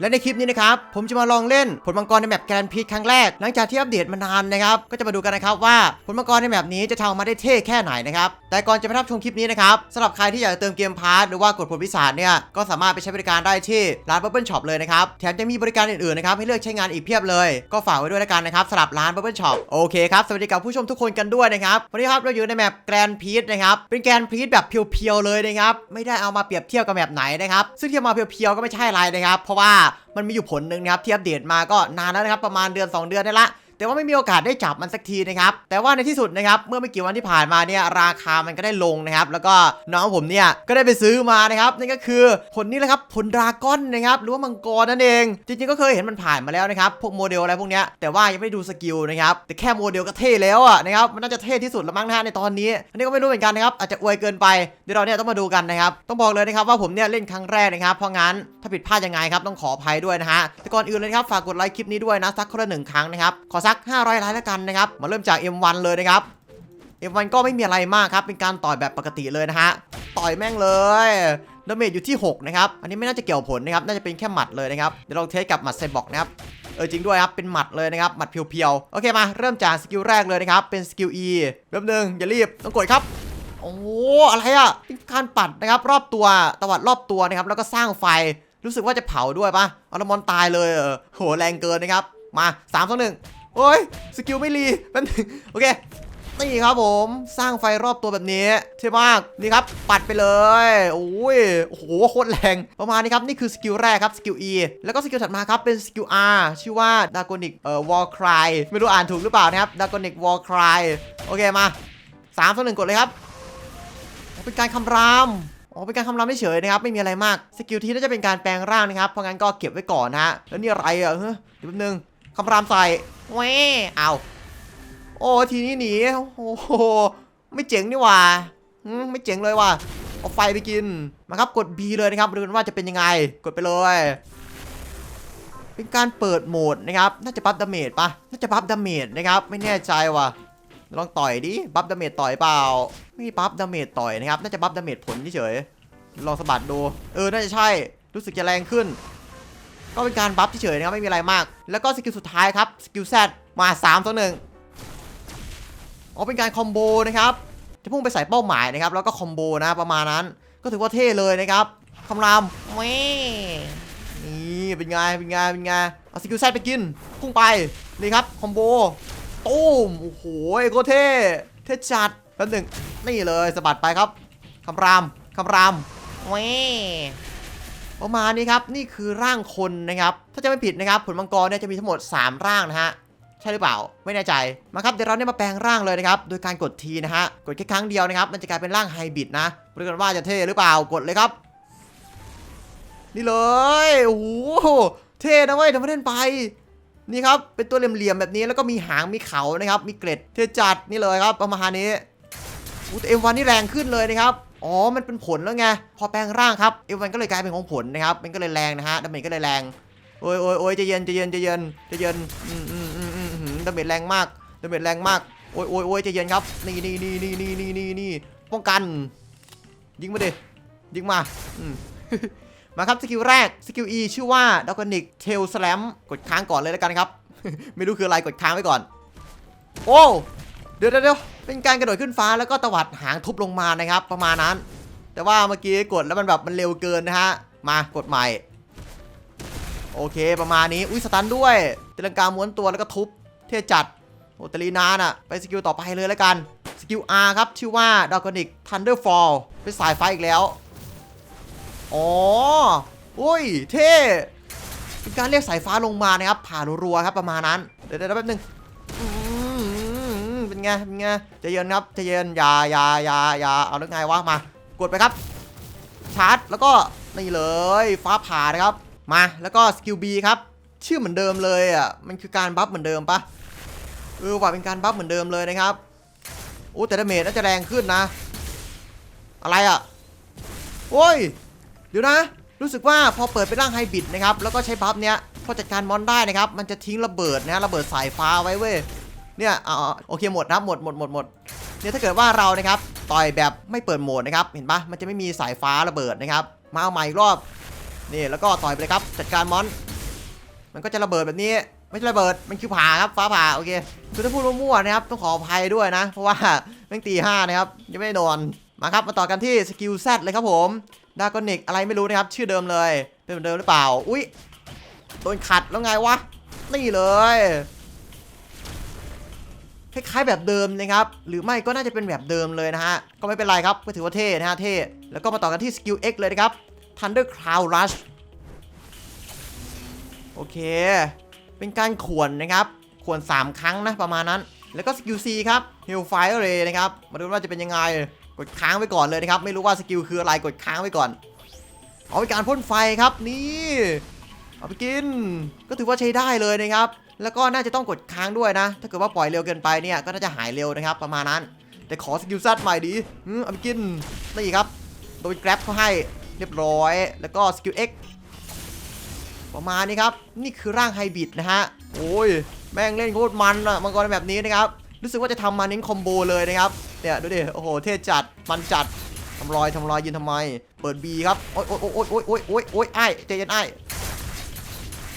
และในคลิปนี้นะครับ ผมจะมาลองเล่นผลมังกรในแมปแกรนพีคครั้งแรก หลังจากที่อัปเดตมานานนะครับ ก็จะมาดูกันนะครับว่าผลมังกรในแมปนี้จะทำมาได้เท่แค่ไหนนะครับ แต่ก่อนจะไปรับชมคลิปนี้นะครับสำหรับใครที่อยากจะเติมเกมพาร์ทหรือว่ากดผลพิศาจเนี่ย ก็สามารถไปใช้บริการได้ที่ร้าน Bubble Shop เลยนะครับ แถมจะมีบริการอื่นๆนะครับให้เลือกใช้งานอีกเพียบเลย ก็ฝากไว้ด้วยล้วกันนะครับสำหรับร้าน Bubble Shop โอเคครับ สวัสดีกับผู้ชมทุกคนกันด้วยนะครับ วันนี้ครับเราอยู่ในแมปแกรนพีชนะครับ เป็นแกรนพีชแบบเพียวๆเลยนะครับ ไม่ได้เอามาเปรียบเทียบกับแมปไหนนะครับ ซึ่งที่มาเพียวๆก็ไม่ใช่อะไรนะครับ เพราะว่ามันมีอยู่ผลหนึ่งนะครับที่อัปเดตมาก็นานแล้วนะครับประมาณเดือน 2 เดือนได้ละ แต่ว่าไม่มีโอกาสได้จับมันสักทีนะครับ แต่ว่าในที่สุดนะครับ เมื่อไม่กี่วันที่ผ่านมาเนี่ยราคามันก็ได้ลงนะครับ แล้วก็น้องผมเนี่ยก็ได้ไปซื้อมานะครับนั่นก็คือผลนี้แหละครับผลดราก้อนนะครับหรือว่ามังกรนั่นเอง จริงๆก็เคยเห็นมันผ่านมาแล้วนะครับพวกโมเดลอะไรพวกเนี้ยแต่ว่ายังไม่ได้ดูสกิลนะครับแต่แค่โมเดลก็เท่แล้วอะนะครับมันน่าจะเท่ที่สุดล้วมั้งนะในตอนนี้ อันนี้ก็ไม่รู้เหมือนกันนะครับอาจจะอวยเกินไปเดี๋ยวเราเนี่ยต้องมาดูกันนะครับต้องบอกเลยนะครับว่าผมเนี่ยเล่นครั้งแรกนะครับเพราะงั้นถ้าผิดพลาดยังไงครับต้องขออภัยด้วยนะฮะแต่ก่อนอื่นเลยครับฝากกดไลค์คลิปนี้ด้วยนะสักคนละหนึ่งครั้งนะครับขอสัก 500ไลค์แล้วกันนะครับ มาเริ่มจาก M1 เลยนะครับ M1 ก็ไม่มีอะไรมากครับ เป็นการต่อยแบบปกติเลยนะฮะ ต่อยแม่งเลยดาเมจอยู่ที่ 6 นะครับ อันนี้ไม่น่าจะเกี่ยวผลนะครับ น่าจะเป็นแค่หมัดเลยนะครับ เดี๋ยวลองเทสกับหมัดไซบอกนะครับ เออจริงด้วยครับ เป็นหมัดเลยนะครับ หมัดเพียวๆ โอเคมา เริ่มจากสกิลแรกเลยนะครับ เป็นสกิล E เริ่มหนึ่งอย่ารีบ ต้องกดครับ โอ้โหอะไรอะเป็นการปัดนะครับ รอบตัวตวัดรอบตัวนะครับ แล้วก็สร้างไฟ รู้สึกว่าจะเผาด้วยปะอลมอนตายเลย โห แรงเกินนะครับ มา3ามสองหนึ่ง โอ้ยสกิลไม่รีแป๊บนึงโอเคนี่ครับผมสร้างไฟรอบตัวแบบนี้เท่มากนี่ครับ ปัดไปเลยโอ้ยโอ้โหโคตรแรงประมาณนี้ครับ นี่คือสกิลแรกครับสกิล E แล้วก็สกิลถัดมาครับ เป็นสกิล R ชื่อว่า Dragonic เอ่อ War Cry ไม่รู้อ่านถูกหรือเปล่านะครับ Dragonic War Cry โอเคมา3ามสองหนึ่งกดเลยครับ เป็นการคำรามอ๋อเป็นการคำรามเฉยๆนะครับ ไม่มีอะไรมาก สกิลที่น่าจะเป็นการแปลงร่างนะครับ เพราะงั้นก็เก็บไว้ก่อนนะฮะ แล้วนี่อะไรอะเฮ้ยเดี๋ยวแป๊บนึง คำรามใส่เว้เอาโอ้ทีนี้หนีโอ้โหไม่เจ๋งนี่ว่าไม่เจ๋งเลยว่ะเอาไฟไปกินมาครับกด B เลยนะครับดูกันว่าจะเป็นยังไงกดไปเลย เป็นการเปิดโหมดนะครับ น่าจะบัฟดาเมจปะน่าจะบัฟดาเมจนะครับ ไม่แน่ใจว่ะลองต่อยดิบัฟดาเมจต่อยเปล่า ไม่บัฟดาเมจต่อยนะครับ น่าจะบัฟดาเมจผลเฉยลองสะบัดดู เออ น่าจะใช่ รู้สึกจะแรงขึ้น ก็เป็นการบัฟเฉยๆนะครับไม่มีอะไรมาก แล้วก็สกิลสุดท้ายครับสกิล Z มา3ต่อ1อ๋อเป็นการคอมโบนะครับจะพุ่งไปใส่เป้าหมายนะครับ แล้วก็คอมโบนะประมาณนั้น ก็ถือว่าเท่เลยนะครับคำรามแม่นี่เป็นไงเป็นไงเป็นไงเอาสกิลแซดไปกินพุ่งไปนี่ครับคอมโบตูมโอ้โหโคเท่เท่จัดแป๊บหนึ่งนี่เลยสะบัดไปครับคำรามคำรามแม่ ประมาณนี้ครับนี่คือร่างคนนะครับ ถ้าจะไม่ผิดนะครับผลมังกรเนี่ยจะมีทั้งหมด 3 ร่างนะฮะใช่หรือเปล่า ไม่แน่ใจมาครับเดี๋ยวเราเนี่ยมาแปลงร่างเลยนะครับโดยการกดทีนะฮะกดแค่ครั้งเดียวนะครับ มันจะกลายเป็นร่างไฮบริดนะไม่รู้กันว่าจะเท่หรือเปล่ากดเลยครับ นี่เลยโอ้โหเท่นะเว้ยทำไมเล่นไปนี่ครับเป็นตัวเหลี่ยมๆแบบนี้แล้วก็มีหางมีเขานะครับ มีเกร็ดเท่จัดนี่เลยครับประมาณนี้อู้เอ็มวันนี่แรงขึ้นเลยนะครับ อ๋อ มันเป็นผลแล้วไง พอแปลงร่างครับ เอวันก็เลยกลายเป็นของผลนะครับ มันก็เลยแรงนะฮะ ดาเมจก็เลยแรง โอ้ยโอ้ยโอ้ยจะเย็นจะเย็นจะเย็นจะเย็นอืมอืมอืมอืมอืมดาเมจแรงมาก ดาเมจแรงมาก โอ้ยโอ้ยโอ้ยจะเย็นครับ นี่นี่นี่นี่นี่นี่นี่นี่ป้องกัน ยิงมาดิ ยิงมา อืมมาครับสกิลแรก สกิล E ชื่อว่าดากอนิกเทลสแลมกดค้างก่อนเลยแล้วกันครับ ไม่รู้คืออะไรกดค้างไว้ก่อน โอ้ เดี๋ยวเดี๋ยวเป็นการกระโดดขึ้นฟ้าแล้วก็ตวัดหางทุบลงมานะครับ ประมาณนั้น แต่ว่าเมื่อกี้กดแล้วมันแบบมันเร็วเกินนะฮะ มากดใหม่ โอเคประมาณนี้ อุ้ยสตันด้วยตีลังกาม้วนตัวแล้วก็ทุบ เท่จัดโอตลีนานอะไปสกิลต่อไปเลยแล้วกัน สกิล R ครับ ชื่อว่า d r a g o n i c Thunderfall เป็นสายไฟอีกแล้ว อ๋อ อุ้ย เท่เป็นการเรียกสายฟ้าลงมานะครับ ผ่านรัวครับประมาณนั้น เดี๋ยวเดี๋ยวแป๊บนึง ไงเป็นไงใจะเย็นครับใจะเย็นอย่าอย่าอย่าอย่าเอาแล้วไงวะมากดไปครับชาร์จแล้วก็นี่เลยฟ้าผ่านะครับมาแล้วก็สกิล B ครับชื่อเหมือนเดิมเลยอะมันคือการบัฟเหมือนเดิมปะเออว่าเป็นการบัฟเหมือนเดิมเลยนะครับโอ้แต่ดาเมจน่าจะแรงขึ้นนะ อะไรอะโอ้ยเดี๋ยวนะ รู้สึกว่าพอเปิดเป็นร่างไฮบริดนะครับแล้วก็ใช้บัฟเนี้ยพอจัดการมอนได้นะครับ มันจะทิ้งระเบิดนะระเบิดสายฟ้าไว้เว้ย เนี่ยอ๋อโอเคหมดนะหมดหมดหมดหมดเนี่ยถ้าเกิดว่าเรานะครับต่อยแบบไม่เปิดโหมดนะครับเห็นปะมันจะไม่มีสายฟ้าระเบิดนะครับมาเอาใหม่อีกรอบนี่แล้วก็ต่อยไปเลยครับจัดการมอน มันก็จะระเบิดแบบนี้ไม่ใช่ระเบิดมันคือผ่าครับฟ้าผ่าโอเคคือถ้าพูดมั่วๆนะครับต้องขออภัยด้วยนะ เพราะว่าแม่งตีห้านะครับยังไม่ได้นอนมาครับมาต่อกันที่สกิลแซดเลยครับผมดากอนิกอะไรไม่รู้นะครับ ชื่อเดิมเลย เป็นเหมือนเดิมหรือเปล่า อุ๊ยโดนขัดแล้วไงวะนี่เลย คล้ายๆแบบเดิมนะครับหรือไม่ก็น่าจะเป็นแบบเดิมเลยนะฮะก็ไม่เป็นไรครับก็ถือว่าเท่นะฮะเท่แล้วก็มาต่อกันที่สกิล X เลยนะครับ Thunder Cloud Rush โอเค เป็นการขวนนะครับขวน 3 ครั้งนะประมาณนั้น แล้วก็สกิล C ครับ Hellfire Ray นะครับมาดูว่าจะเป็นยังไงกดค้างไว้ก่อนเลยนะครับ ไม่รู้ว่าสกิลคืออะไรกดค้างไว้ก่อน เอาไปการพ่นไฟครับนี่ เอาไปกิน ก็ถือว่าใช้ได้เลยนะครับ แล้วก็น่าจะต้องกดค้างด้วยนะ ถ้าเกิดว่าปล่อยเร็วเกินไปเนี่ยก็น่าจะหายเร็วนะครับประมาณนั้น แต่ขอสกิลซัดใหม่ดีอืมเอาไปกินนี่ครับโดนแกร็บเขาให้เรียบร้อย แล้วก็สกิล X ประมาณนี้ครับ นี่คือร่างไฮบริดนะฮะ โอ้ย แม่งเล่นโคตรมันอะมังกรแบบนี้นะครับ รู้สึกว่าจะทำมาเน้นคอมโบเลยนะครับ เนี่ยดูดิ โอ้โห เท่จัด มันจัด ทำรอย ทำรอยยืนทำไม เปิด B ครับ โอ๊ยโอ๊ยโอ๊ยโอ๊ยโอ๊ยโอ๊ยโอ๊ยไอ้ใจเย็นไอ้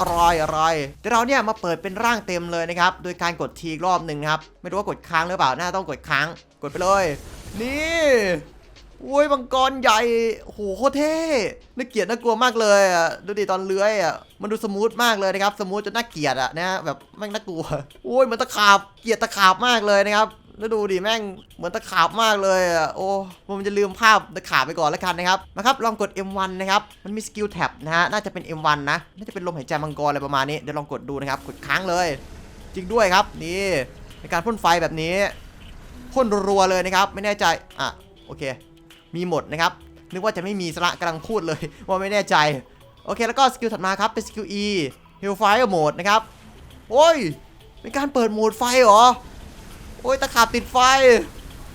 อะไรอะไรเดี๋ยวเราเนี่ยมาเปิดเป็นร่างเต็มเลยนะครับ โดยการกดทีรอบหนึ่งครับ ไม่รู้ว่ากดค้างหรือเปล่า น่าต้องกดค้าง กดไปเลย นี่โอ้ยมังกรใหญ่โอ้โหโคตรเท่น่าเกลียดน่ากลัวมากเลยอะดูดิตอนเลื้อยอะมันดูสมูทมากเลยนะครับ สมูทจนน่าเกลียดอะนะแบบแม่งน่ากลัวโอ้ยมือนตะขาบเกลียดตะขาบมากเลยนะครับ แล้วดูดิแม่งเหมือนตะขาบมากเลยอะโอ้ผมจะลืมภาพตะขาบไปก่อนแล้วกันนะครับมาครับลองกด M1 นะครับมันมีสกิลแท็บนะฮะน่าจะเป็น M1 นะน่าจะเป็นลมหายใจมังกรอะไรประมาณนี้เดี๋ยวลองกดดูนะครับกดค้างเลย จริงด้วยครับนี่ในการพ่นไฟแบบนี้พ่นรัวๆเลยนะครับ ไม่แน่ใจอะโอเค มีหมดนะครับนึกว่าจะไม่มีสระกำลังพูดเลย ว่าไม่แน่ใจโอเคแล้วก็สกิลถัดมาครับเป็นสกิล E Hellfire Mode นะครับโอ้ยเป็นการเปิดโหมดไฟเหรอ โอ้ยตะขาบติดไฟ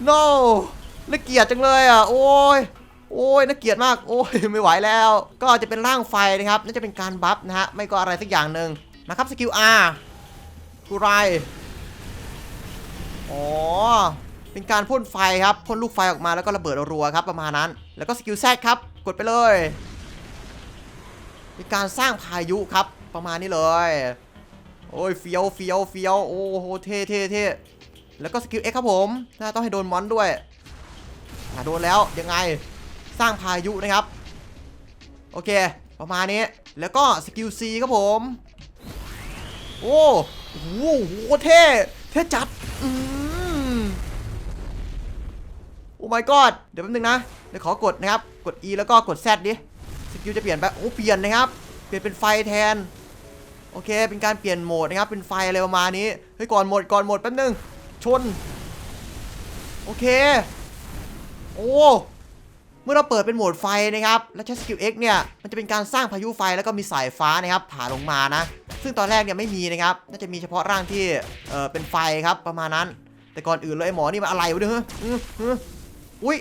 no น่าเกียดจังเลยอะ โอ้ย โอ้ย น่าเกียดมาก โอ้ย ไม่ไหวแล้ว ก็จะเป็นร่างไฟนะครับ น่าจะเป็นการบัฟนะฮะ ไม่ก็อะไรสักอย่างหนึ่งนะครับ สกิล R กูไร อ๋อ เป็นการพ่นไฟครับ พ่นลูกไฟออกมาแล้วก็ระเบิดรัวครับประมาณนั้น แล้วก็สกิลแซครับ กดไปเลยเป็นการสร้างพายุครับ ประมาณนี้เลย โอ้ย เฟียว เฟียว เฟียว โอ้โห เท่เท่เท่ แล้วก็สกิลเอ็กครับผมน่าต้องให้โดนมอนด้วยอะโดนแล้วยังไงสร้างพายุนะครับ โอเค ประมาณนี้ แล้วก็สกิลซีครับผม โอ้โหโหเท่เท่จัด อืมโอ้ my god เดี๋ยวแป๊บนึงนะ เดี๋ยวขอกดนะครับ กด E แล้วก็กด Z ดิ สกิลจะเปลี่ยนไป โอ้ เปลี่ยนนะครับ เปลี่ยนเป็นไฟแทน โอเค เป็นการเปลี่ยนโหมดนะครับ เป็นไฟอะไรประมาณนี้ เฮ้ย ก่อนหมด ก่อนหมดแป๊บนึง ชน โอเค โอ้ เมื่อเราเปิดเป็นโหมดไฟนะครับ แล้วใช้สกิล X เนี่ย มันจะเป็นการสร้างพายุไฟแล้วก็มีสายฟ้านะครับ ผ่าลงมานะ ซึ่งตอนแรกเนี่ยไม่มีนะครับ น่าจะมีเฉพาะร่างที่ เออเป็นไฟครับประมาณนั้น แต่ก่อนอื่นเลยไอ้หมอนี่มันอะไรวะเนี่ยฮะอื้ออื้ออุ้ย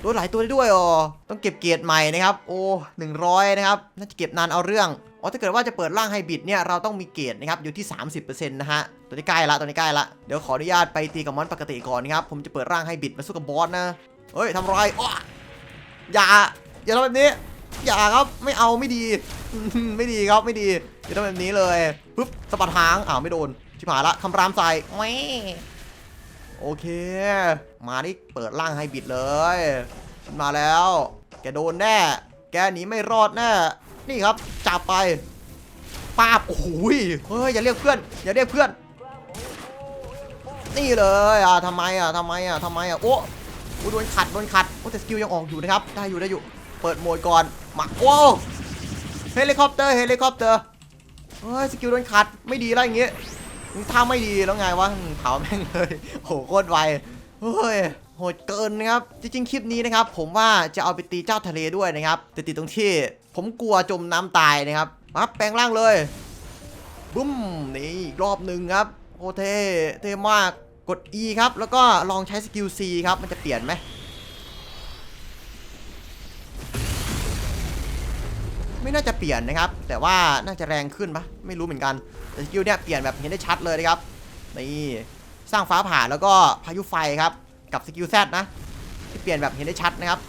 โดนหลายตัวได้ด้วยอ๋อต้องเก็บเกียรติใหม่นะครับ โอ้หนึ่งร้อยนะครับ น่าจะเก็บนานเอาเรื่อง อ๋อถ้าเกิดว่าจะเปิดร่างไฮบริดเนี่ยเราต้องมีเกรตินะครับอยู่ที่ 30%นะฮะตัวนี้ใกล้ละตัวนี้ใกล้ละเดี๋ยวขออนุญาตไปตีกับมอนปกติก่อนนะครับผมจะเปิดร่างไฮบริดมาสู้กับบอสนะเฮ้ยทำไรอ้ออย่าอย่าทำแบบนี้ อย่าครับไม่เอาไม่ดี ไม่ดีครับไม่ดีอย่าทำแบบนี้เลยปึ๊บสะบัดหางอ้าวไม่โดนชิบหายละคำรามใส่แม่โอเค มานี่เปิดร่างไฮบริดเลยฉันมาแล้ว แกโดนแน่ แกหนีไม่รอดแน่ นี่ครับจับไปปาบโอ้โหยเฮ้ยอย่าเรียกเพื่อนอย่าเรียกเพื่อน นี่เลยอะทำไมอะทำไมอะทำไมอะโอ้โอ้โดนขัดโดนขัดโอ้แต่สกิลยังออกอยู่นะครับได้อยู่ได้อยู่ เปิดโหมดก่อนมาโอ้เฮลิคอปเตอร์เฮลิคอปเตอร์เฮ้ยสกิลโดนขัดไม่ดีแล้วอย่างงี้ยถ้าไม่ดีแล้วไงวะเผาแม่งเลยโหโคตรไวเฮ้ย หดเกินนะครับ จริงๆ คลิปนี้นะครับ ผมว่าจะเอาไปตีเจ้าทะเลด้วยนะครับ แต่ติดตรงที่ ผมกลัวจมน้ำตายนะครับมาแปลงร่างเลยบุ้มนี่อีกรอบหนึ่งครับโอเท่เท่มากกด E ครับ แล้วก็ลองใช้สกิล C ครับ มันจะเปลี่ยนไหมไม่น่าจะเปลี่ยนนะครับ แต่ว่าน่าจะแรงขึ้นปะไม่รู้เหมือนกันแต่สกิลเนี่ยเปลี่ยนแบบเห็นได้ชัดเลยนะครับนี่สร้างฟ้าผ่าแล้วก็พายุไฟครับ กับสกิลแซนะที่เปลี่ยนแบบเห็นได้ชัดนะครับ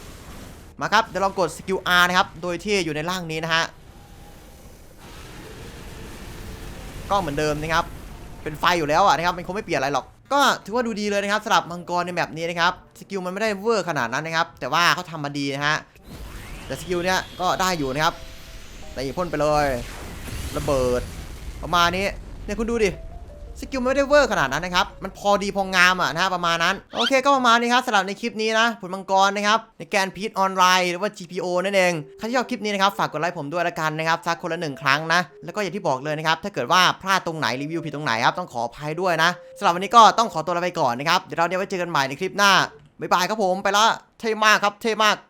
มาครับเดี๋ยวลองกดสกิล R นะครับ โดยที่อยู่ในร่างนี้นะฮะก็เหมือนเดิมนะครับ เป็นไฟอยู่แล้วอะนะครับ มันคงไม่เปลี่ยนอะไรหรอก ก็ถือว่าดูดีเลยนะครับสำหรับมังกรในแบบนี้นะครับ สกิลมันไม่ได้เวอร์ขนาดนั้นนะครับ แต่ว่าเขาทำมาดีนะฮะ แต่สกิลเนี้ยก็ได้อยู่นะครับตีพ่นไปเลย ระเบิด ประมาณนี้เนี่ยคุณดูดิ สกิลไม่ได้เวอร์ขนาดนั้นนะครับ มันพอดีพองามอะนะประมาณนั้น โอเคก็ประมาณนี้ครับสำหรับในคลิปนี้นะผลมังกรนะครับในแกนพีทออนไลน์หรือว่า GPO นั่นเองใครที่ชอบคลิปนี้นะครับฝากกดไลค์ผมด้วยละกันนะครับสักคนละหนึ่งครั้งนะแล้วก็อย่างที่บอกเลยนะครับถ้าเกิดว่าพลาดตรงไหนรีวิวผิดตรงไหนครับต้องขออภัยด้วยนะสำหรับวันนี้ก็ต้องขอตัวลาไปก่อนนะครับเดี๋ยวเราเดี๋ยวไว้เจอกันใหม่ในคลิปหน้าบ๊ายบายครับผมไปละเท่มากครับเท่มาก